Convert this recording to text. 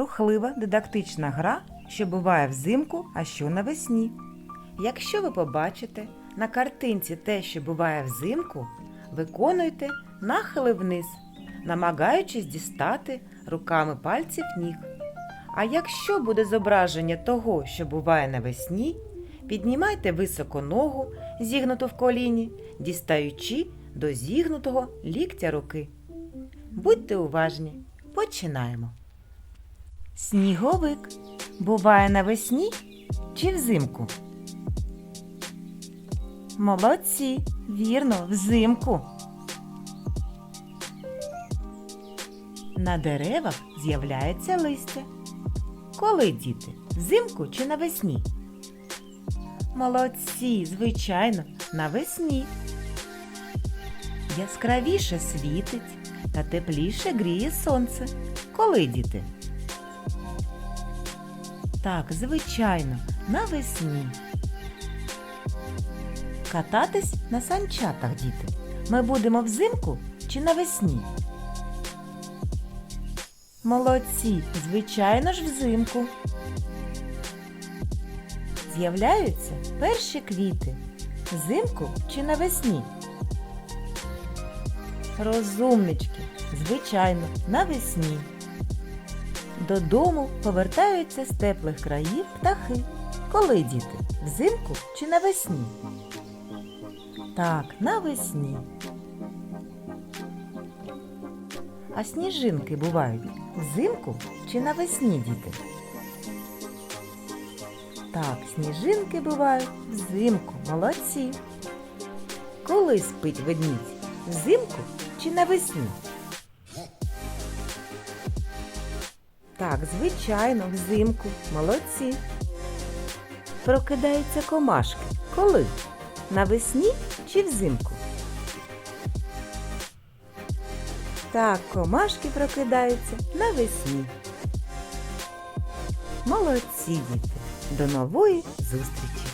рухлива дидактична гра, що буває взимку, а що навесні. Якщо ви побачите на картинці те, що буває взимку, виконуйте нахили вниз, намагаючись дістати руками пальців ніг. А якщо буде зображення того, що буває навесні, піднімайте високо ногу, зігнуту в коліні, дістаючи до зігнутого ліктя руки. Будьте уважні, починаємо. Сніговик буває навесні чи взимку? Молодці, вірно, взимку. На деревах з'являється листя. Коли діти? Взимку чи навесні? Молодці, звичайно, навесні. Яскравіше світить та тепліше гріє сонце. Коли діти? Так, звичайно, навесні. Кататись на санчатах, діти. Ми будемо взимку чи навесні? Молодці, звичайно ж взимку. З'являються перші квіти. Взимку чи навесні? Розумнички, звичайно, навесні. Додому повертаються з теплих країв птахи. Коли діти? Взимку чи навесні? Так, навесні. А сніжинки бувають взимку чи навесні, діти? Так, сніжинки бувають взимку, молодці. Коли спить ведмідь? Взимку чи навесні? Так, звичайно, взимку, молодці. Прокидаються комашки. Коли? Навесні чи взимку? Так, комашки прокидаються навесні. Молодці, діти! До нової зустрічі!